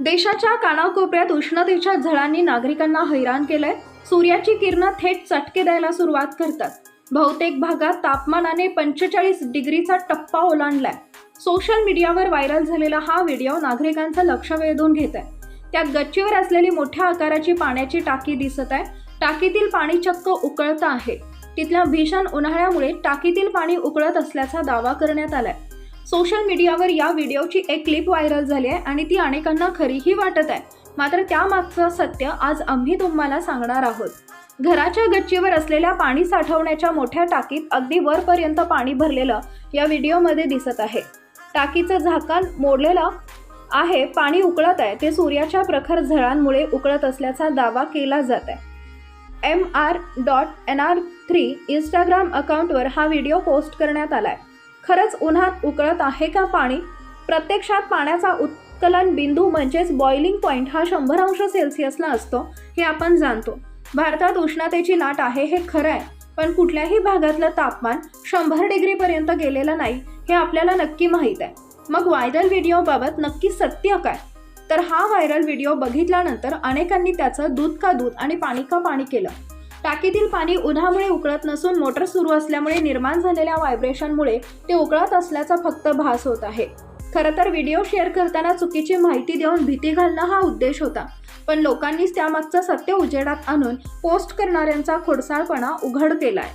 देशाच्या कानाकोपऱ्यात उष्णतेच्या झळांनी नागरिकांना हैराण केलंय. सूर्याची किरणं थेट चटके द्यायला सुरुवात करतात. बहुतेक भागात तापमानाने पंचेचाळीस डिग्रीचा टप्पा ओलांडलाय. सोशल मीडियावर व्हायरल झालेला हा व्हिडिओ नागरिकांचं लक्ष वेधून घेत आहे त्यात गच्चीवर असलेली मोठ्या आकाराची पाण्याची टाकी दिसत आहे. टाकीतील पाणी चक्क उकळतं आहे. तिथल्या भीषण उन्हाळ्यामुळे टाकीतील पाणी उकळत असल्याचा दावा करण्यात आलाय. सोशल मीडियावर या व्हिडिओची एक क्लिप व्हायरल झाली आहे आणि ती अनेकांना खरीही वाटत आहे. मात्र त्यामागचं सत्य आज आम्ही तुम्हाला सांगणार आहोत. घराच्या गच्चीवर असलेल्या पाणी साठवण्याच्या मोठ्या टाकीत अगदी वरपर्यंत पाणी भरलेलं या व्हिडिओमध्ये दिसत आहे. टाकीचं झाकण मोडलेलं आहे पाणी उकळत आहे. ते सूर्याच्या प्रखर झळांमुळे उकळत असल्याचा दावा केला जात आहे. M R dot N R three Instagram अकाउंटवर हा व्हिडिओ पोस्ट करण्यात आला आहे खरंच उन्हात उकळत आहे का पाणी? प्रत्यक्षात पाण्याचा उत्कलन बिंदू म्हणजेच बॉइलिंग पॉईंट हा शंभर अंश सेल्सिअसला असतो हे आपण जाणतो. भारतात उष्णतेची लाट आहे हे खरं आहे पण कुठल्याही भागातलं तापमान शंभर डिग्रीपर्यंत गेलेलं नाही हे आपल्याला नक्की माहीत आहे. मग व्हायरल व्हिडिओबाबत नक्की सत्य काय? तर हा व्हायरल व्हिडिओ बघितल्यानंतर अनेकांनी त्याचं दूध का दूध आणि पाणी का पाणी केलं? टाकीतील पाणी उन्हामुळे उकळत नसून मोटर सुरू असल्यामुळे निर्माण झालेल्या व्हायब्रेशनमुळे ते उकळत असल्याचा फक्त भास होत आहे. खरं तर व्हिडिओ शेअर करताना चुकीची माहिती देऊन भीती घालणं हा उद्देश होता. पण लोकांनीच त्यामागचं सत्य उजेडात आणून पोस्ट करणाऱ्यांचा खोडसाळपणा उघड केलाय.